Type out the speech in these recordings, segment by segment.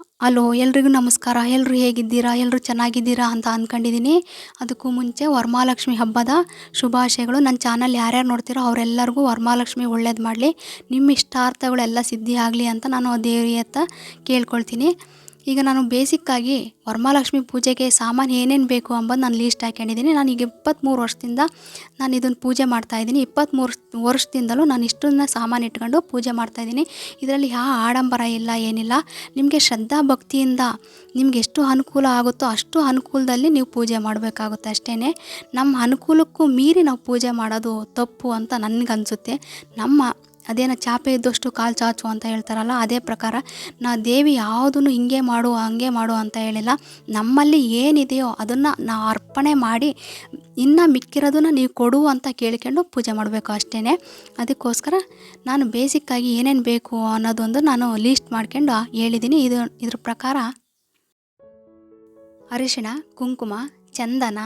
Hello ಎಲ್ರಿಗೂ ನಮಸ್ಕಾರ. ಎಲ್ಲರೂ ಹೇಗಿದ್ದೀರಾ? ಎಲ್ಲರೂ ಚೆನ್ನಾಗಿದ್ದೀರಾ ಅಂತ ಅಂದ್ಕೊಂಡಿದ್ದೀನಿ ಅದಕ್ಕೂ ಮುಂಚೆ ವರಮಹಾಲಕ್ಷ್ಮಿ ಹಬ್ಬದ ಶುಭಾಶಯಗಳು. ನನ್ನ ಚಾನಲ್ ಯಾರ್ಯಾರು ನೋಡ್ತೀರೋ ಅವರೆಲ್ಲರಿಗೂ ವರಮಹಾಲಕ್ಷ್ಮಿ ಒಳ್ಳೇದು ಮಾಡಲಿ. ನಿಮ್ಮ ಇಷ್ಟಾರ್ಥಗಳೆಲ್ಲ ಸಿದ್ಧಿ ಆಗಲಿ ಅಂತ ನಾನು ಆ ದೇವಿಯತ್ತ ಕೇಳ್ಕೊಳ್ತೀನಿ. ಈಗ ನಾನು ಬೇಸಿಕ್ಕಾಗಿ ವರಮಹಾಲಕ್ಷ್ಮಿ ಪೂಜೆಗೆ ಸಾಮಾನು ಏನೇನು ಬೇಕು ಅಂಬೋದು ನಾನು ಲೀಸ್ಟ್ ಹಾಕೊಂಡಿದ್ದೀನಿ ನಾನು ಈಗ ಇಪ್ಪತ್ತ್ಮೂರು ವರ್ಷದಿಂದ ನಾನು ಇದನ್ನು ಪೂಜೆ ಮಾಡ್ತಾಯಿದ್ದೀನಿ ಇಪ್ಪತ್ತ್ಮೂರು ವರ್ಷದಿಂದಲೂ ನಾನು ಇಷ್ಟನ್ನ ಸಾಮಾನು ಇಟ್ಕೊಂಡು ಪೂಜೆ ಮಾಡ್ತಾಯಿದ್ದೀನಿ ಇದರಲ್ಲಿ ಯಾವ ಆಡಂಬರ ಇಲ್ಲ, ಏನಿಲ್ಲ. ನಿಮಗೆ ಶ್ರದ್ಧಾ ಭಕ್ತಿಯಿಂದ ನಿಮ್ಗೆ ಎಷ್ಟು ಅನುಕೂಲ ಆಗುತ್ತೋ ಅಷ್ಟು ಅನುಕೂಲದಲ್ಲಿ ನೀವು ಪೂಜೆ ಮಾಡಬೇಕಾಗುತ್ತೆ ಅಷ್ಟೇ ನಮ್ಮ ಅನುಕೂಲಕ್ಕೂ ಮೀರಿ ನಾವು ಪೂಜೆ ಮಾಡೋದು ತಪ್ಪು ಅಂತ ನನಗನ್ಸುತ್ತೆ. ನಮ್ಮ ಅದೇನೋ ಚಾಪೆ ಇದ್ದಷ್ಟು ಕಾಲು ಚಾಚು ಅಂತ ಹೇಳ್ತಾರಲ್ಲ, ಅದೇ ಪ್ರಕಾರ ನಾ ದೇವಿ ಯಾವುದನ್ನು ಹಿಂಗೆ ಮಾಡು, ಹಂಗೆ ಮಾಡು ಅಂತ ಹೇಳಿಲ್ಲ. ನಮ್ಮಲ್ಲಿ ಏನಿದೆಯೋ ಅದನ್ನು ನಾವು ಅರ್ಪಣೆ ಮಾಡಿ ಇನ್ನೂ ಮಿಕ್ಕಿರೋದನ್ನು ನೀವು ಕೊಡು ಅಂತ ಕೇಳ್ಕೊಂಡು ಪೂಜೆ ಮಾಡಬೇಕು ಅಷ್ಟೇ ಅದಕ್ಕೋಸ್ಕರ ನಾನು ಬೇಸಿಕ್ಕಾಗಿ ಏನೇನು ಬೇಕು ಅನ್ನೋದೊಂದು ನಾನು ಲೀಸ್ಟ್ ಮಾಡ್ಕೊಂಡು ಹೇಳಿದ್ದೀನಿ ಇದು ಇದ್ರ ಪ್ರಕಾರ ಅರಿಶಿಣ, ಕುಂಕುಮ, ಚಂದನ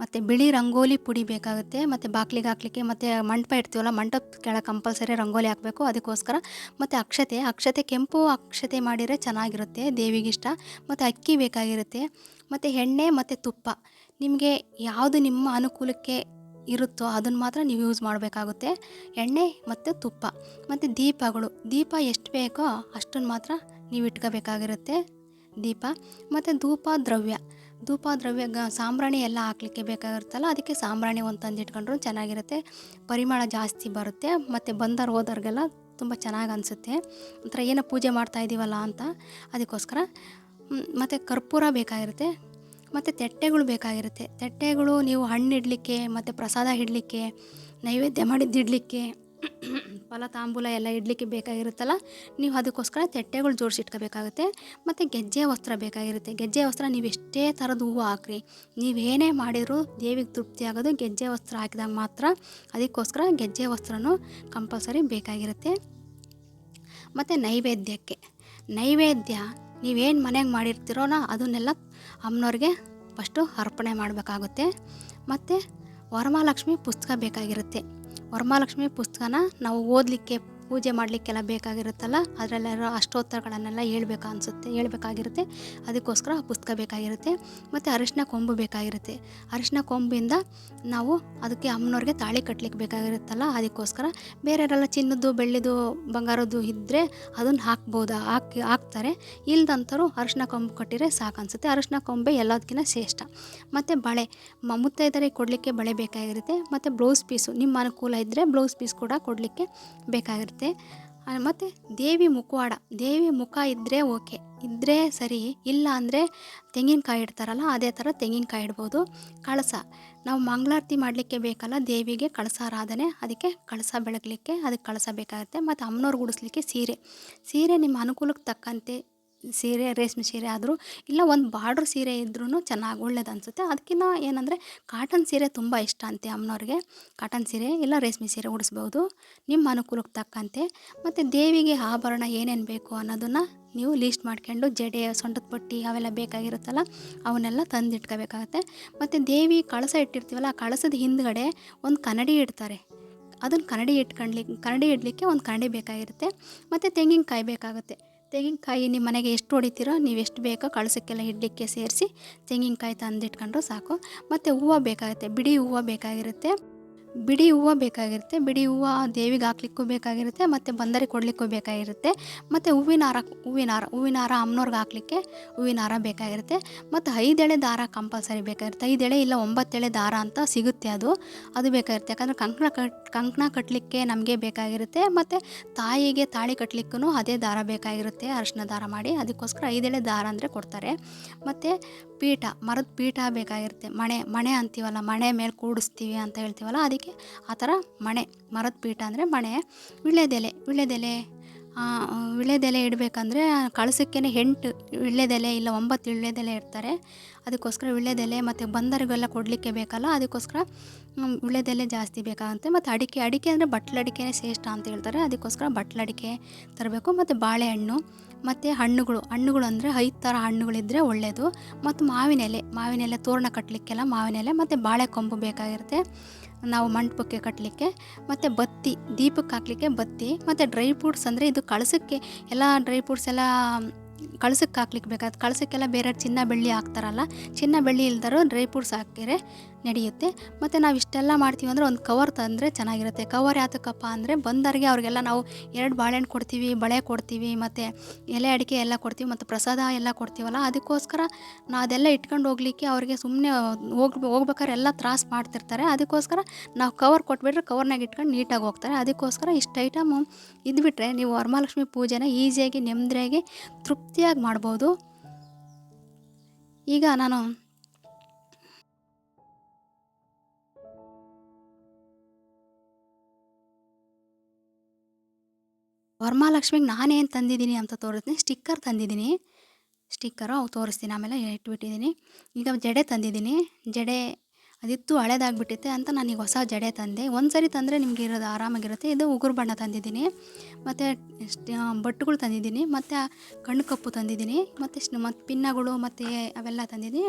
ಮತ್ತು ಬಿಳಿ ರಂಗೋಲಿ ಪುಡಿ ಬೇಕಾಗುತ್ತೆ, ಮತ್ತು ಬಾಕ್ಲಿಗೆ ಹಾಕ್ಲಿಕ್ಕೆ ಮತ್ತು ಮಂಟಪ ಇಡ್ತೀವಲ್ಲ, ಮಂಟಪ ಕೆಳಗೆ ಕಂಪಲ್ಸರಿ ರಂಗೋಲಿ ಹಾಕಬೇಕು. ಅದಕ್ಕೋಸ್ಕರ ಮತ್ತು ಅಕ್ಷತೆ ಅಕ್ಷತೆ ಕೆಂಪು ಅಕ್ಷತೆ ಮಾಡಿದರೆ ಚೆನ್ನಾಗಿರುತ್ತೆ ದೇವಿಗಿಷ್ಟ ಮತ್ತು ಅಕ್ಕಿ ಬೇಕಾಗಿರುತ್ತೆ, ಮತ್ತು ಎಣ್ಣೆ, ಮತ್ತು ತುಪ್ಪ. ನಿಮಗೆ ಯಾವುದು ನಿಮ್ಮ ಅನುಕೂಲಕ್ಕೆ ಇರುತ್ತೋ ಅದನ್ನು ಮಾತ್ರ ನೀವು ಯೂಸ್ ಮಾಡಬೇಕಾಗುತ್ತೆ. ಎಣ್ಣೆ ಮತ್ತು ತುಪ್ಪ. ಮತ್ತು ದೀಪಗಳು. ದೀಪ ಎಷ್ಟು ಬೇಕೋ ಅಷ್ಟನ್ನು ಮಾತ್ರ ನೀವು ಇಟ್ಕೋಬೇಕಾಗಿರುತ್ತೆ ದೀಪ. ಮತ್ತು ಧೂಪ, ದ್ರವ್ಯ. ಧೂಪ ದ್ರವ್ಯ ಗ ಸಾಂಬ್ರಾಣಿ ಎಲ್ಲ ಹಾಕ್ಲಿಕ್ಕೆ ಬೇಕಾಗಿರುತ್ತಲ್ಲ, ಅದಕ್ಕೆ ಸಾಂಬ್ರಾಣಿ ಒಂದು ತಂದಿಟ್ಕೊಂಡ್ರು ಚೆನ್ನಾಗಿರುತ್ತೆ. ಪರಿಮಳ ಜಾಸ್ತಿ ಬರುತ್ತೆ, ಮತ್ತು ಬಂದವ್ರು ಹೋದವ್ರಿಗೆಲ್ಲ ತುಂಬ ಚೆನ್ನಾಗಿ ಅನಿಸುತ್ತೆ. ಒಂಥರ ಏನೋ ಪೂಜೆ ಮಾಡ್ತಾ ಇದ್ದೀವಲ್ಲ ಅಂತ, ಅದಕ್ಕೋಸ್ಕರ ಮತ್ತು ಕರ್ಪೂರ ಬೇಕಾಗಿರುತ್ತೆ, ಮತ್ತು ತೆಟ್ಟೆಗಳು ಬೇಕಾಗಿರುತ್ತೆ. ತೆಟ್ಟೆಗಳು ನೀವು ಹಣ್ಣು ಇಡಲಿಕ್ಕೆ, ಮತ್ತು ಪ್ರಸಾದ ಇಡಲಿಕ್ಕೆ ನೈವೇದ್ಯ ಮಾಡಿದ್ದು ಇಡಲಿಕ್ಕೆ ಫಲ ತಾಂಬೂಲ ಎಲ್ಲ ಇಡಲಿಕ್ಕೆ ಬೇಕಾಗಿರುತ್ತಲ್ಲ, ನೀವು ಅದಕ್ಕೋಸ್ಕರ ತಟ್ಟೆಗಳು ಜೋಡಿಸಿ ಇಟ್ಕೋಬೇಕಾಗುತ್ತೆ. ಮತ್ತು ಗೆಜ್ಜೆ ವಸ್ತ್ರ ಬೇಕಾಗಿರುತ್ತೆ. ಗೆಜ್ಜೆ ವಸ್ತ್ರ ನೀವು ಎಷ್ಟೇ ಥರದ ಹೂವು ಹಾಕ್ರಿ, ನೀವೇನೇ ಮಾಡಿದರೂ ದೇವಿಗೆ ತೃಪ್ತಿ ಆಗೋದು ಗೆಜ್ಜೆ ವಸ್ತ್ರ ಹಾಕಿದಾಗ ಮಾತ್ರ. ಅದಕ್ಕೋಸ್ಕರ ಗೆಜ್ಜೆ ವಸ್ತ್ರನೂ ಕಂಪಲ್ಸರಿ ಬೇಕಾಗಿರುತ್ತೆ. ಮತ್ತು ನೈವೇದ್ಯಕ್ಕೆ. ನೈವೇದ್ಯ, ನೀವೇನು ಮನೆಗೆ ಮಾಡಿರ್ತೀರೋನ ಅದನ್ನೆಲ್ಲ ಅಮ್ಮನವ್ರಿಗೆ ಫಸ್ಟು ಅರ್ಪಣೆ ಮಾಡಬೇಕಾಗುತ್ತೆ. ಮತ್ತು ವರಮಹಾಲಕ್ಷ್ಮಿ ಪುಸ್ತಕ ಬೇಕಾಗಿರುತ್ತೆ. ವರಮಹಾಲಕ್ಷ್ಮಿ ಪುಸ್ತಕನ ನಾವು ಓದಲಿಕ್ಕೆ ಪೂಜೆ ಮಾಡಲಿಕ್ಕೆಲ್ಲ ಬೇಕಾಗಿರುತ್ತಲ್ಲ ಅದರಲ್ಲಿರೋ ಅಷ್ಟೋತ್ತರಗಳನ್ನೆಲ್ಲ ಹೇಳ್ಬೇಕು ಅನಿಸುತ್ತೆ, ಹೇಳ್ಬೇಕಾಗಿರುತ್ತೆ. ಅದಕ್ಕೋಸ್ಕರ ಪುಸ್ತಕ ಬೇಕಾಗಿರುತ್ತೆ. ಮತ್ತು ಅರಿಶಿನ ಕೊಂಬು ಬೇಕಾಗಿರುತ್ತೆ. ಅರಿಶಿನ ಕೊಂಬಿಂದ ನಾವು ಅದಕ್ಕೆ ಅಮ್ಮನವ್ರಿಗೆ ತಾಳಿ ಕಟ್ಟಲಿಕ್ಕೆ ಬೇಕಾಗಿರುತ್ತಲ್ಲ, ಅದಕ್ಕೋಸ್ಕರ ಬೇರೆಯವರೆಲ್ಲ ಚಿನ್ನದ್ದು ಬೆಳ್ಳಿದು ಬಂಗಾರದ್ದು ಇದ್ದರೆ ಅದನ್ನು ಹಾಕ್ಬೋದು? ಹಾಕಿ, ಹಾಕ್ತಾರೆ. ಇಲ್ದಂಥವ್ರು ಅರಿಶಿನ ಕೊಂಬು ಕಟ್ಟಿದರೆ ಸಾಕು ಅನಿಸುತ್ತೆ. ಅರಿಶಿನ ಕೊಂಬೆ ಎಲ್ಲದಕ್ಕಿಂತ ಶ್ರೇಷ್ಠ. ಮತ್ತು ಬಳೆ ಮುತ್ತೈದರಿಗೆ ಕೊಡಲಿಕ್ಕೆ ಬಳೆ ಬೇಕಾಗಿರುತ್ತೆ. ಮತ್ತು ಬ್ಲೌಸ್ ಪೀಸು, ನಿಮ್ಮ ಅನುಕೂಲ ಇದ್ದರೆ ಬ್ಲೌಸ್ ಪೀಸ್ ಕೂಡ ಕೊಡಲಿಕ್ಕೆ ಬೇಕಾಗಿರುತ್ತೆ. ಮತ್ತು ದೇವಿ ಮುಖವಾಡ, ದೇವಿ ಮುಖ ಇದ್ದರೆ ಓಕೆ ಇದ್ದರೆ ಸರಿ, ಇಲ್ಲ ಅಂದರೆ ತೆಂಗಿನಕಾಯಿ ಇಡ್ತಾರಲ್ಲ, ಅದೇ ಥರ ತೆಂಗಿನಕಾಯಿ ಇಡ್ಬೋದು. ಕಳಸ, ನಾವು ಮಂಗಳಾರತಿ ಮಾಡಲಿಕ್ಕೆ ಬೇಕಲ್ಲ ದೇವಿಗೆ ಕಳಸ ಆರಾಧನೆ, ಅದಕ್ಕೆ ಕಳಸ ಬೆಳಗಲಿಕ್ಕೆ ಅದಕ್ಕೆ ಕಳಸ ಬೇಕಾಗುತ್ತೆ. ಮತ್ತು ಅಮ್ಮನವ್ರು ಗುಡಿಸ್ಲಿಕ್ಕೆ ಸೀರೆ ಸೀರೆ ನಿಮ್ಮ ಅನುಕೂಲಕ್ಕೆ ತಕ್ಕಂತೆ ಸೀರೆ, ರೇಷ್ಮೆ ಸೀರೆ ಆದರೂ ಇಲ್ಲ ಒಂದು ಬಾರ್ಡ್ರ್ ಸೀರೆ ಇದ್ರೂ ಚೆನ್ನಾಗಿ ಒಳ್ಳೇದು ಅನಿಸುತ್ತೆ. ಅದಕ್ಕಿಂತ ಏನಂದರೆ ಕಾಟನ್ ಸೀರೆ ತುಂಬ ಇಷ್ಟ ಅಂತೆ ಅಮ್ಮನವ್ರಿಗೆ. ಕಾಟನ್ ಸೀರೆ ಇಲ್ಲ ರೇಷ್ಮೆ ಸೀರೆ ಉಡಿಸ್ಬೋದು. ನಿಮ್ಮ ಅನುಕೂಲಕ್ಕೆ ತಕ್ಕಂತೆ. ಮತ್ತು ದೇವಿಗೆ ಆಭರಣ ಏನೇನು ಬೇಕು ಅನ್ನೋದನ್ನು ನೀವು ಲೀಸ್ಟ್ ಮಾಡ್ಕೊಂಡು ಜಡೆ, ಸೊಂಟದ ಪಟ್ಟಿ ಅವೆಲ್ಲ ಬೇಕಾಗಿರುತ್ತಲ್ಲ ಅವನ್ನೆಲ್ಲ ತಂದಿಟ್ಕೋಬೇಕಾಗತ್ತೆ. ಮತ್ತು ದೇವಿ ಕಳಸ ಇಟ್ಟಿರ್ತೀವಲ್ಲ ಆ ಕಳಸದ ಹಿಂದ್ಗಡೆ ಒಂದು ಕನ್ನಡಿ ಇಡ್ತಾರೆ. ಅದನ್ನು ಕನ್ನಡಿ ಇಟ್ಕೊಂಡ್ಲಿಕ್ಕೆ ಕನ್ನಡಿ ಇಡಲಿಕ್ಕೆ ಒಂದು ಕನ್ನಡಿ ಬೇಕಾಗಿರುತ್ತೆ. ಮತ್ತು ತೆಂಗಿನಕಾಯಿ ಬೇಕಾಗುತ್ತೆ. ತೆಂಗಿನಕಾಯಿ ನಿಮ್ಮ ಮನೆಗೆ ಎಷ್ಟು ಹೊಡಿತೀರೋ ನೀವು ಎಷ್ಟು ಬೇಕೋ ಕಳಸಕ್ಕೆಲ್ಲ ಇಡ್ಲಿಕ್ಕೆ ಸೇರಿಸಿ ತೆಂಗಿನಕಾಯಿ ತಂದಿಟ್ಕೊಂಡ್ರು ಸಾಕು. ಮತ್ತು ಹೂವು ಬೇಕಾಗುತ್ತೆ ಬಿಡಿ ಹೂವು ಬೇಕಾಗಿರುತ್ತೆ. ಬಿಡಿ ಹೂವು ಬೇಕಾಗಿರುತ್ತೆ, ಬಿಡಿ ಹೂವು ದೇವಿಗೆ ಹಾಕ್ಲಿಕ್ಕೂ ಬೇಕಾಗಿರುತ್ತೆ, ಮತ್ತು ಬಂದರಿ ಕೊಡಲಿಕ್ಕೂ ಬೇಕಾಗಿರುತ್ತೆ. ಮತ್ತು ಹೂವಿನ ಹಾರ ಹೂವಿನ ಹಾರ ಹೂವಿನ ಹಾರ ಅಮ್ಮನವ್ರಿಗೆ ಹಾಕ್ಲಿಕ್ಕೆ ಹೂವಿನ ಹಾರ ಬೇಕಾಗಿರುತ್ತೆ. ಮತ್ತು ಐದೆಳೆ ದಾರ ಕಂಪಲ್ಸರಿ ಬೇಕಾಗಿರುತ್ತೆ. ಐದೆಳೆ ಇಲ್ಲ ಒಂಬತ್ತೆಳೆ ದಾರ ಅಂತ ಸಿಗುತ್ತೆ ಅದು ಅದು ಬೇಕಾಗಿರುತ್ತೆ. ಯಾಕಂದರೆ ಕಂಕಣ ಕಟ್, ಕಂಕಣ ಕಟ್ಟಲಿಕ್ಕೆ ನಮಗೆ ಬೇಕಾಗಿರುತ್ತೆ, ಮತ್ತು ತಾಯಿಗೆ ತಾಳಿ ಕಟ್ಟಲಿಕ್ಕೂ ಅದೇ ದಾರ ಬೇಕಾಗಿರುತ್ತೆ ಅರಿಶಿನ ದಾರ ಮಾಡಿ, ಅದಕ್ಕೋಸ್ಕರ ಐದೆಳೆ ದಾರ ಅಂದರೆ ಕೊಡ್ತಾರೆ. ಮತ್ತು ಪೀಠ, ಮರದ ಪೀಠ ಬೇಕಾಗಿರುತ್ತೆ ಮಣೆ ಮಣೆ ಅಂತೀವಲ್ಲ, ಮಣೆ ಮೇಲೆ ಕೂಡಿಸ್ತೀವಿ ಅಂತ ಹೇಳ್ತೀವಲ್ಲ, ಅದಕ್ಕೆ ಆ ಥರ ಮಣೆ, ಮರದ ಪೀಠ ಅಂದರೆ ಮಣೆ. ವಿಳ್ಯದೆಲೆ ವಿಳ್ಯದೆಲೆ ವಿಳ್ಯದೆಲೆ ಇಡಬೇಕಂದ್ರೆ ಕಳಸಕ್ಕೇ ಎಂಟು ವಿಳ್ಯದೆಲೆ ಇಲ್ಲ ಒಂಬತ್ತು ವಿಳ್ಯದೆಲೆ ಇರ್ತಾರೆ ಅದಕ್ಕೋಸ್ಕರ ವಿಳ್ಯದೆಲೆ ಮತ್ತು ಬಂದರಿಗೆಲ್ಲ ಕೊಡಲಿಕ್ಕೆ ಬೇಕಲ್ಲ, ಅದಕ್ಕೋಸ್ಕರ ವಿಳ್ಯದೆಲೆ ಜಾಸ್ತಿ ಬೇಕಾಗುತ್ತೆ. ಮತ್ತು ಅಡಿಕೆ ಅಡಿಕೆ ಅಂದರೆ ಬಟ್ಲಡಿಕೆನೇ ಶ್ರೇಷ್ಠ ಅಂತ ಹೇಳ್ತಾರೆ, ಅದಕ್ಕೋಸ್ಕರ ಬಟ್ಲಡಿಕೆ ತರಬೇಕು. ಮತ್ತು ಬಾಳೆಹಣ್ಣು ಮತ್ತು ಹಣ್ಣುಗಳು ಹಣ್ಣುಗಳು ಅಂದರೆ ಐದು ಥರ ಹಣ್ಣುಗಳಿದ್ದರೆ ಒಳ್ಳೆಯದು ಮತ್ತು ಮಾವಿನ ಎಲೆ ಮಾವಿನ ಎಲೆ ತೋರಣ ಕಟ್ಟಲಿಕ್ಕೆಲ್ಲ ಮಾವಿನ ಎಲೆ ಮತ್ತು ಬಾಳೆ ಕೊಂಬು ಬೇಕಾಗಿರುತ್ತೆ. ನಾವು ಮಂಟಪಕ್ಕೆ ಕಟ್ಟಲಿಕ್ಕೆ ಮತ್ತು ಬತ್ತಿ, ದೀಪಕ್ಕೆ ಹಾಕ್ಲಿಕ್ಕೆ ಬತ್ತಿ ಮತ್ತು ಡ್ರೈ ಫ್ರೂಟ್ಸ್ ಅಂದರೆ ಇದು ಕಳಸಕ್ಕೆ ಎಲ್ಲ ಡ್ರೈ ಫ್ರೂಟ್ಸ್ ಎಲ್ಲ ಕಳಸಕ್ಕೆ ಹಾಕ್ಲಿಕ್ಕೆ ಬೇಕಾದ ಕಳಸಕ್ಕೆಲ್ಲ ಬೇರೆ ಚಿನ್ನ ಬೆಳ್ಳಿ ಹಾಕ್ತಾರಲ್ಲ, ಚಿನ್ನ ಬೆಳ್ಳಿ ಇಲ್ದರೂ ಡ್ರೈ ಫ್ರೂಟ್ಸ್ ಹಾಕಿದ್ರೆ ನಡೆಯುತ್ತೆ. ಮತ್ತು ನಾವು ಇಷ್ಟೆಲ್ಲ ಮಾಡ್ತೀವಿ ಅಂದರೆ ಒಂದು ಕವರ್ ತಂದರೆ ಚೆನ್ನಾಗಿರುತ್ತೆ. ಕವರ್ ಯಾತಕ್ಕಪ್ಪ ಅಂದರೆ ಬಂದರಿಗೆ ಅವ್ರಿಗೆಲ್ಲ ನಾವು ಎರಡು ಬಾಳೆಹಣ್ಣು ಕೊಡ್ತೀವಿ, ಬಳೆ ಕೊಡ್ತೀವಿ, ಮತ್ತು ಎಲೆ ಅಡಿಕೆ ಎಲ್ಲ ಕೊಡ್ತೀವಿ, ಮತ್ತು ಪ್ರಸಾದ ಎಲ್ಲ ಕೊಡ್ತೀವಲ್ಲ, ಅದಕ್ಕೋಸ್ಕರ ನಾವು ಅದೆಲ್ಲ ಇಟ್ಕೊಂಡು ಹೋಗ್ಲಿಕ್ಕೆ ಅವ್ರಿಗೆ ಸುಮ್ಮನೆ ಹೋಗ್ ಹೋಗ್ಬೇಕಾದ್ರೆ ಎಲ್ಲ ತ್ರಾಸು ಮಾಡ್ತಿರ್ತಾರೆ. ಅದಕ್ಕೋಸ್ಕರ ನಾವು ಕವರ್ ಕೊಟ್ಬಿಟ್ರೆ ಕವರ್ನಾಗ ಇಟ್ಕೊಂಡು ನೀಟಾಗಿ ಹೋಗ್ತಾರೆ. ಅದಕ್ಕೋಸ್ಕರ ಇಷ್ಟು ಐಟಮು ಇದ್ಬಿಟ್ರೆ ನೀವು ವರಮಹಾಲಕ್ಷ್ಮಿ ಪೂಜೆನ ಈಸಿಯಾಗಿ ನೆಮ್ಮದಿಯಾಗಿ ತೃಪ್ತಿಯಾಗಿ ಮಾಡ್ಬೋದು. ಈಗ ನಾನು ವರಮಹಾಲಕ್ಷ್ಮಿಗೆ ನಾನೇನು ತಂದಿದ್ದೀನಿ ಅಂತ ತೋರಿಸ್ತೀನಿ, ಸ್ಟಿಕ್ಕರ್ ತಂದಿದ್ದೀನಿ. ಸ್ಟಿಕ್ಕರು ಅವು ತೋರಿಸ್ತೀನಿ, ಆಮೇಲೆ ಇಟ್ಬಿಟ್ಟಿದ್ದೀನಿ. ಈಗ ಜಡೆ ತಂದಿದ್ದೀನಿ. ಜಡೆ ಅದಿತ್ತು ಹಳೇದಾಗ್ಬಿಟ್ಟಿತ್ತೆ ಅಂತ ನಾನು ಈಗ ಹೊಸ ಜಡೆ ತಂದೆ. ಒಂದು ಸರಿ ತಂದರೆ ನಿಮ್ಗೆ ಇರೋದು ಆರಾಮಾಗಿರುತ್ತೆ. ಇದು ಉಗುರು ಬಣ್ಣ ತಂದಿದ್ದೀನಿ. ಮತ್ತು ಬಟ್ಟುಗಳು ತಂದಿದ್ದೀನಿ, ಮತ್ತು ಕಣ್ಣು ಕಪ್ಪು ತಂದಿದ್ದೀನಿ, ಮತ್ತು ಮತ್ತು ಪಿನ್ನಗಳು, ಮತ್ತು ಅವೆಲ್ಲ ತಂದಿದ್ದೀನಿ.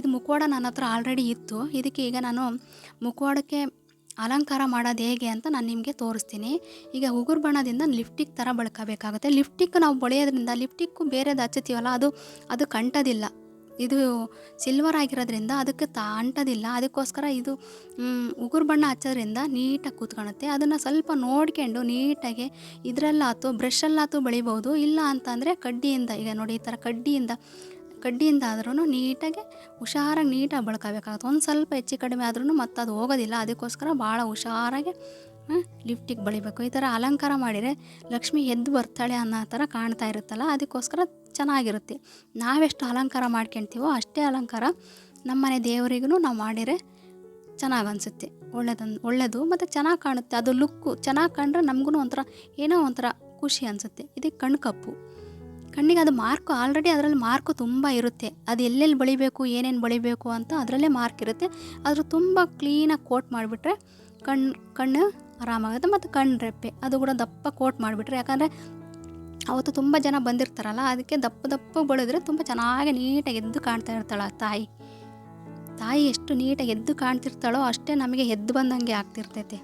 ಇದು ಮುಖವಾಡ ನನ್ನ ಹತ್ರ ಆಲ್ರೆಡಿ ಇತ್ತು. ಇದಕ್ಕೆ ಈಗ ನಾನು ಮುಖವಾಡಕ್ಕೆ ಅಲಂಕಾರ ಮಾಡೋದು ಹೇಗೆ ಅಂತ ನಾನು ನಿಮಗೆ ತೋರಿಸ್ತೀನಿ. ಈಗ ಉಗುರು ಬಣ್ಣದಿಂದ ಲಿಫ್ಟಿಕ್ ಥರ ಬಳಕಬೇಕಾಗುತ್ತೆ. ಲಿಫ್ಟಿಕ್ ನಾವು ಬಳಿಯೋದ್ರಿಂದ ಲಿಫ್ಟಿಕ್ಕು ಬೇರೆದು ಹಚ್ಚುತ್ತೀವಲ್ಲ, ಅದು ಅದು ಕಂಟದಿಲ್ಲ ಇದು ಸಿಲ್ವರ್ ಆಗಿರೋದ್ರಿಂದ ಅದಕ್ಕೆ ತಾ, ಅಂಟೋದಿಲ್ಲ. ಅದಕ್ಕೋಸ್ಕರ ಇದು ಉಗುರು ಬಣ್ಣ ಹಚ್ಚೋದ್ರಿಂದ ನೀಟಾಗಿ ಕೂತ್ಕೊಳುತ್ತೆ ಅದನ್ನು ಸ್ವಲ್ಪ ನೋಡ್ಕೊಂಡು ನೀಟಾಗಿ ಇದರಲ್ಲಾತು ಬ್ರಷಲ್ಲಾತು ಬೆಳಿಬೋದು. ಇಲ್ಲ ಅಂತಂದರೆ ಕಡ್ಡಿಯಿಂದ, ಈಗ ನೋಡಿ ಈ ಥರ ಕಡ್ಡಿಯಿಂದ ಕಡ್ಡಿಯಿಂದ ಆದ್ರೂ ನೀಟಾಗಿ ಹುಷಾರಾಗಿ ನೀಟಾಗಿ ಬಳ್ಕೋಬೇಕಾಗುತ್ತೆ. ಒಂದು ಸ್ವಲ್ಪ ಹೆಚ್ಚು ಕಡಿಮೆ ಆದ್ರೂ ಮತ್ತು ಅದು ಹೋಗೋದಿಲ್ಲ. ಅದಕ್ಕೋಸ್ಕರ ಭಾಳ ಹುಷಾರಾಗಿ ಲಿಫ್ಟಿಗೆ ಬಳಿಬೇಕು. ಈ ಥರ ಅಲಂಕಾರ ಮಾಡಿದರೆ ಲಕ್ಷ್ಮಿ ಎದ್ದು ಬರ್ತಾಳೆ ಅನ್ನೋ ಥರ ಕಾಣ್ತಾ ಇರುತ್ತಲ್ಲ, ಅದಕ್ಕೋಸ್ಕರ ಚೆನ್ನಾಗಿರುತ್ತೆ. ನಾವೆಷ್ಟು ಅಲಂಕಾರ ಮಾಡ್ಕೊಳ್ತೀವೋ ಅಷ್ಟೇ ಅಲಂಕಾರ ನಮ್ಮನೆ ದೇವರಿಗೂ ನಾವು ಮಾಡಿದರೆ ಚೆನ್ನಾಗಿ ಅನಿಸುತ್ತೆ. ಒಳ್ಳೇದನ್ ಒಳ್ಳೆಯದು ಮತ್ತು ಚೆನ್ನಾಗಿ ಕಾಣುತ್ತೆ. ಅದು ಲುಕ್ಕು ಚೆನ್ನಾಗಿ ಕಂಡ್ರೆ ನಮಗೂ ಒಂಥರ ಏನೋ ಒಂಥರ ಖುಷಿ ಅನಿಸುತ್ತೆ. ಇದಕ್ಕೆ ಕಣ್ಣು ಕಪ್ಪು. ಕಣ್ಣಿಗೆ ಅದು ಮಾರ್ಕು ಆಲ್ರೆಡಿ ಅದರಲ್ಲಿ ಮಾರ್ಕು ತುಂಬ ಇರುತ್ತೆ. ಅದು ಎಲ್ಲೆಲ್ಲಿ ಬಳಿಬೇಕು, ಏನೇನು ಬಳಿಬೇಕು ಅಂತ ಅದರಲ್ಲೇ ಮಾರ್ಕ್ ಇರುತ್ತೆ. ಅದ್ರ ತುಂಬ ಕ್ಲೀನಾಗಿ ಕೋಟ್ ಮಾಡಿಬಿಟ್ರೆ ಕಣ್ಣು ಕಣ್ಣು ಆರಾಮಾಗುತ್ತೆ ಮತ್ತು ಕಣ್ಣು ರೆಪ್ಪೆ. ಅದು ಕೂಡ ದಪ್ಪ ಕೋಟ್ ಮಾಡಿಬಿಟ್ರೆ. ಯಾಕಂದರೆ ಅವತ್ತು ತುಂಬ ಜನ ಬಂದಿರ್ತಾರಲ್ಲ, ಅದಕ್ಕೆ ದಪ್ಪ ದಪ್ಪ ಬಳಿದ್ರೆ ತುಂಬ ಚೆನ್ನಾಗಿ ನೀಟಾಗಿ ಎದ್ದು ಕಾಣ್ತಾ ಇರ್ತಾಳೆ ತಾಯಿ. ತಾಯಿ ಎಷ್ಟು ನೀಟಾಗಿ ಎದ್ದು ಕಾಣ್ತಿರ್ತಾಳೋ ಅಷ್ಟೇ ನಮಗೆ ಎದ್ದು ಬಂದಂಗೆ ಆಗ್ತಿರ್ತೈತೆ.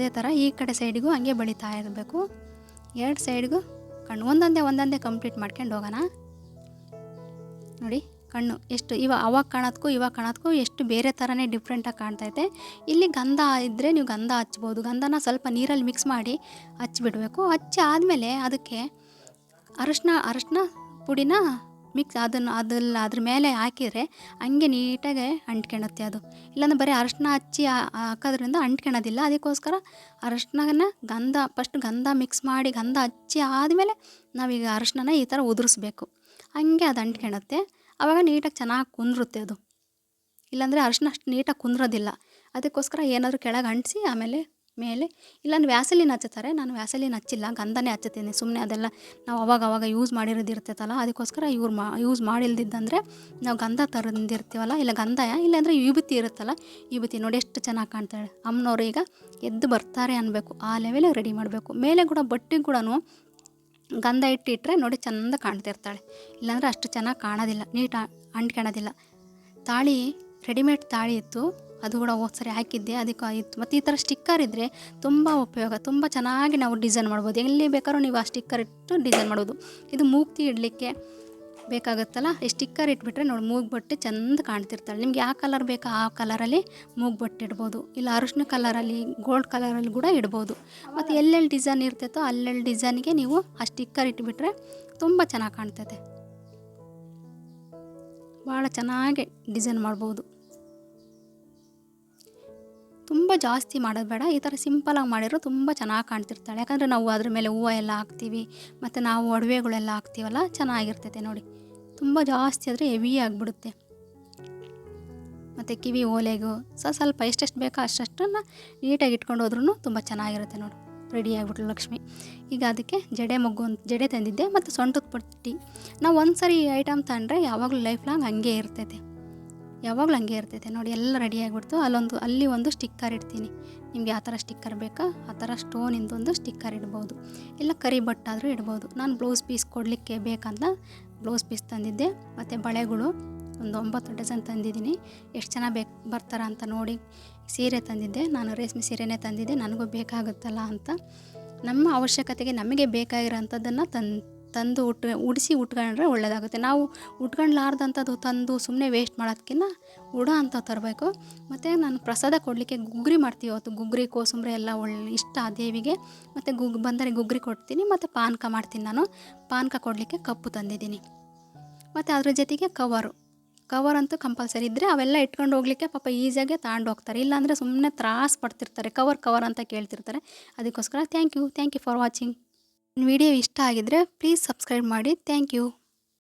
ಅದೇ ಥರ ಈ ಕಡೆ ಸೈಡಿಗೂ ಹಂಗೆ ಬೆಳೀತಾ ಇರಬೇಕು. ಎರಡು ಸೈಡ್ಗೂ ಕಣ್ಣು, ಒಂದೊಂದೇ ಒಂದೊಂದೇ ಕಂಪ್ಲೀಟ್ ಮಾಡ್ಕೊಂಡು ಹೋಗೋಣ. ನೋಡಿ, ಕಣ್ಣು ಎಷ್ಟು ಇವ ಅವಾಗ ಕಾಣೋದಕ್ಕೂ ಇವಾಗ ಕಾಣೋದಕ್ಕೂ ಎಷ್ಟು ಬೇರೆ ಥರನೇ ಡಿಫ್ರೆಂಟಾಗಿ ಕಾಣ್ತೈತೆ ಇಲ್ಲಿ ಗಂಧ ಇದ್ದರೆ ನೀವು ಗಂಧ ಹಚ್ಬೋದು. ಗಂಧನ ಸ್ವಲ್ಪ ನೀರಲ್ಲಿ ಮಿಕ್ಸ್ ಮಾಡಿ ಹಚ್ಬಿಡ್ಬೇಕು. ಹಚ್ಚಿ ಆದಮೇಲೆ ಅದಕ್ಕೆ ಅರಶಿನ ಅರಶಿನ ಪುಡಿನ ಮಿಕ್ಸ್ ಅದನ್ನು ಅದಲ್ಲ ಅದ್ರ ಮೇಲೆ ಹಾಕಿದರೆ ಹಂಗೆ ನೀಟಾಗಿ ಅಂಟ್ಕೊಳತ್ತೆ ಅದು. ಇಲ್ಲಾಂದ್ರೆ ಬರೀ ಅರಶಿನ ಹಚ್ಚಿ ಹಾಕೋದ್ರಿಂದ ಅಂಟ್ಕೊಳೋದಿಲ್ಲ ಅದಕ್ಕೋಸ್ಕರ ಅರಶಿನನ ಗಂಧ ಫಸ್ಟ್ ಗಂಧ ಮಿಕ್ಸ್ ಮಾಡಿ ಗಂಧ ಹಚ್ಚಿ ಆದಮೇಲೆ ನಾವೀಗ ಅರಶಿನ ಈ ಥರ ಉದುರಿಸ್ಬೇಕು. ಹಂಗೆ ಅದು ಅಂಟ್ಕೊಳತ್ತೆ ಆವಾಗ ನೀಟಾಗಿ ಚೆನ್ನಾಗಿ ಕುಂದಿರುತ್ತೆ ಅದು. ಇಲ್ಲಾಂದರೆ ಅರಶಿನ ಅಷ್ಟು ನೀಟಾಗಿ ಕುಂದ್ರೋದಿಲ್ಲ. ಅದಕ್ಕೋಸ್ಕರ ಏನಾದರೂ ಕೆಳಗೆ ಅಂಟಿಸಿ ಆಮೇಲೆ ಮೇಲೆ. ಇಲ್ಲಾಂದ್ರೆ ವ್ಯಾಸಲಿನ ಹಚ್ಚುತ್ತಾರೆ ನಾನು ವ್ಯಾಸಲಿನ ಹಚ್ಚಿಲ್ಲ ಗಂಧನೇ ಹಚ್ಚುತ್ತೀನಿ ಸುಮ್ಮನೆ ಅದೆಲ್ಲ ನಾವು ಅವಾಗ ಅವಾಗ ಯೂಸ್ ಮಾಡಿರೋದು ಇರ್ತೈತಲ್ಲ, ಅದಕ್ಕೋಸ್ಕರ ಇವ್ರು ಮಾ ಯೂಸ್ ಮಾಡಿಲ್ದಿದ್ದಂದರೆ ನಾವು ಗಂಧ ತರಂದಿರ್ತೀವಲ್ಲ, ಇಲ್ಲ ಗಂಧ ಇಲ್ಲಾಂದರೆ ವಿಭೂತಿ ಇರುತ್ತಲ್ಲ, ವಿಭೂತಿ ನೋಡಿ ಎಷ್ಟು ಚೆನ್ನಾಗಿ ಕಾಣ್ತಾಳೆ. ಅಮ್ಮನವ್ರು ಈಗ ಎದ್ದು ಬರ್ತಾರೆ ಅನ್ನಬೇಕು ಆ ಲೆವೆಲಿಗೆ ರೆಡಿ ಮಾಡಬೇಕು. ಮೇಲೆ ಕೂಡ ಬಟ್ಟೆ ಕೂಡ ಗಂಧ ಇಟ್ಟಿಟ್ಟರೆ ನೋಡಿ ಚೆಂದ ಕಾಣ್ತಿರ್ತಾಳೆ. ಇಲ್ಲಾಂದರೆ ಅಷ್ಟು ಚೆನ್ನಾಗಿ ಕಾಣೋದಿಲ್ಲ, ನೀಟ್ ಅಂಟ್ಕೊಳೋದಿಲ್ಲ ತಾಳಿ ರೆಡಿಮೇಡ್ ತಾಳಿ ಇತ್ತು. ಅದು ಕೂಡ ಸರಿ ಹಾಕಿದ್ದೆ, ಅದಕ್ಕೆ ಆಯಿತು. ಮತ್ತು ಈ ಥರ ಸ್ಟಿಕ್ಕರ್ ಇದ್ದರೆ ತುಂಬ ಉಪಯೋಗ, ತುಂಬ ಚೆನ್ನಾಗಿ ನಾವು ಡಿಸೈನ್ ಮಾಡ್ಬೋದು. ಎಲ್ಲಿ ಬೇಕಾದ್ರೂ ನೀವು ಆ ಸ್ಟಿಕ್ಕರ್ ಇಟ್ಟು ಡಿಸೈನ್ ಮಾಡೋದು ಇದು ಮೂಗ್ತಿ ಇಡಲಿಕ್ಕೆ ಬೇಕಾಗುತ್ತಲ್ಲ, ಈ ಸ್ಟಿಕ್ಕರ್ ಇಟ್ಬಿಟ್ರೆ ನೋಡಿ ಮೂಗು ಬಟ್ಟೆ ಚೆಂದ ಕಾಣ್ತಿರ್ತಾಳೆ. ನಿಮ್ಗೆ ಯಾವ ಕಲರ್ ಬೇಕೋ ಆ ಕಲರಲ್ಲಿ ಮೂಗು ಬಟ್ಟೆ ಇಡ್ಬೋದು. ಇಲ್ಲ ಅರಿಶಿನ ಕಲರಲ್ಲಿ ಗೋಲ್ಡ್ ಕಲರಲ್ಲಿ ಕೂಡ ಇಡ್ಬೋದು. ಮತ್ತು ಎಲ್ಲೆಲ್ಲಿ ಡಿಸೈನ್ ಇರ್ತೈತೋ ಅಲ್ಲೆಲ್ಲಿ ಡಿಸೈನ್ಗೆ ನೀವು ಆ ಸ್ಟಿಕ್ಕರ್ ಇಟ್ಬಿಟ್ರೆ ತುಂಬ ಚೆನ್ನಾಗಿ ಕಾಣ್ತೈತೆ. ಭಾಳ ಚೆನ್ನಾಗಿ ಡಿಸೈನ್ ಮಾಡ್ಬೋದು. ತುಂಬ ಜಾಸ್ತಿ ಮಾಡೋದು ಬೇಡ. ಈ ಥರ ಸಿಂಪಲಾಗಿ ಮಾಡಿರೋ ತುಂಬ ಚೆನ್ನಾಗಿ ಕಾಣ್ತಿರ್ತಾಳೆ. ಯಾಕಂದರೆ ನಾವು ಅದ್ರ ಮೇಲೆ ಹೂವು ಎಲ್ಲ ಹಾಕ್ತೀವಿ, ಮತ್ತು ನಾವು ಒಡವೆಗಳೆಲ್ಲ ಹಾಕ್ತೀವಲ್ಲ, ಚೆನ್ನಾಗಿರ್ತೈತೆ ನೋಡಿ. ತುಂಬ ಜಾಸ್ತಿ ಆದರೆ ಹೆವಿ ಆಗಿಬಿಡುತ್ತೆ. ಮತ್ತು ಕಿವಿ ಓಲೆಗೂ ಸ ಸ್ವಲ್ಪ ಎಷ್ಟೆಷ್ಟು ಬೇಕೋ ಅಷ್ಟಷ್ಟನ್ನು ನೀಟಾಗಿ ಇಟ್ಕೊಂಡು ಹೋದ್ರೂ ತುಂಬ ಚೆನ್ನಾಗಿರುತ್ತೆ ನೋಡಿ. ರೆಡಿ ಆಗಿಬಿಟ್ಲು ಲಕ್ಷ್ಮಿ. ಈಗ ಅದಕ್ಕೆ ಜಡೆ ಮಗ್ಗು ಅಂತ, ಜಡೆ ತಂದಿದ್ದೆ, ಮತ್ತು ಸೊಂಟದ ಪಟ್ಟಿ. ನಾವು ಒಂದು ಸರಿ ಐಟಮ್ ತಂದರೆ ಯಾವಾಗಲೂ ಲೈಫ್ ಲಾಂಗ್ ಹಂಗೆ ಇರ್ತೈತೆ. ಯಾವಾಗಲೂ ಹಂಗೆ ಇರ್ತೈತೆ. ನೋಡಿ, ಎಲ್ಲ ರೆಡಿ ಆಗಿಬಿಡ್ತು. ಅಲ್ಲೊಂದು, ಅಲ್ಲಿ ಒಂದು ಸ್ಟಿಕ್ಕರ್ ಇಡ್ತೀನಿ. ನಿಮಗೆ ಆ ಥರ ಸ್ಟಿಕ್ಕರ್ ಬೇಕಾ? ಆ ಥರ ಸ್ಟೋನಿಂದ ಒಂದು ಸ್ಟಿಕ್ಕರ್ ಇಡ್ಬೋದು. ಇಲ್ಲ ಕರಿ ಬಟ್ಟಾದರೂ ಇಡ್ಬೋದು. ನಾನು ಬ್ಲೌಸ್ ಪೀಸ್ ಕೊಡಲಿಕ್ಕೆ ಬೇಕಂತ ಬ್ಲೌಸ್ ಪೀಸ್ ತಂದಿದ್ದೆ. ಮತ್ತು ಬಳೆಗಳು ಒಂದು ಒಂಬತ್ತು ಡಜನ್ ತಂದಿದ್ದೀನಿ. ಎಷ್ಟು ಜನ ಬೇಕು, ಬರ್ತಾರ ಅಂತ ನೋಡಿ ಸೀರೆ ತಂದಿದ್ದೆ. ನಾನು ರೇಷ್ಮೆ ಸೀರೆನೇ ತಂದಿದ್ದೆ. ನನಗೂ ಬೇಕಾಗುತ್ತಲ್ಲ ಅಂತ. ನಮ್ಮ ಅವಶ್ಯಕತೆಗೆ ನಮಗೆ ಬೇಕಾಗಿರೋಂಥದ್ದನ್ನು ತನ್ ತಂದು ಉಟ್ ಉಡಿಸಿ ಉಟ್ಕೊಂಡ್ರೆ ಒಳ್ಳೆಯದಾಗುತ್ತೆ ನಾವು ಉಟ್ಕೊಂಡ್ಲಾರ್ದಂಥದ್ದು ತಂದು ಸುಮ್ಮನೆ ವೇಸ್ಟ್ ಮಾಡೋದಕ್ಕಿಂತ ಉಡೋ ಅಂತ ತರಬೇಕು. ಮತ್ತು ನಾನು ಪ್ರಸಾದ ಕೊಡಲಿಕ್ಕೆ ಗುಗ್ರಿ ಮಾಡ್ತೀವಿ ಅವತ್ತು. ಗುಗ್ರಿ, ಕೋಸಂಬರಿ ಎಲ್ಲ ಒಳ್ಳೆ ಇಷ್ಟ ದೇವಿಗೆ. ಮತ್ತು ಗುಗ್, ಬಂದರೆ ಗುಗ್ರಿ ಕೊಡ್ತೀನಿ, ಮತ್ತು ಪಾನಕ ಮಾಡ್ತೀನಿ ನಾನು. ಪಾನಕ ಕೊಡಲಿಕ್ಕೆ ಕಪ್ಪು ತಂದಿದ್ದೀನಿ. ಮತ್ತು ಅದ್ರ ಜೊತೆಗೆ ಕವರು ಕವರ್ ಅಂತೂ ಕಂಪಲ್ಸರಿ ಇದ್ದರೆ ಅವೆಲ್ಲ ಇಟ್ಕೊಂಡು ಹೋಗ್ಲಿಕ್ಕೆ ಪಾಪ ಈಸಿಯಾಗೆ ತಗೊಂಡು ಹೋಗ್ತಾರೆ. ಇಲ್ಲಾಂದರೆ ಸುಮ್ಮನೆ ತ್ರಾಸ ಪಡ್ತಿರ್ತಾರೆ. ಕವರ್ ಕವರ್ ಅಂತ ಕೇಳ್ತಿರ್ತಾರೆ. ಅದಕ್ಕೋಸ್ಕರ thank you thank you for watching video ಇಷ್ಟ ಆಗಿದ್ರೆ ಪ್ಲೀಸ್ ಸಬ್ಸ್ಕ್ರೈಬ್ ಮಾಡಿ. Thank you.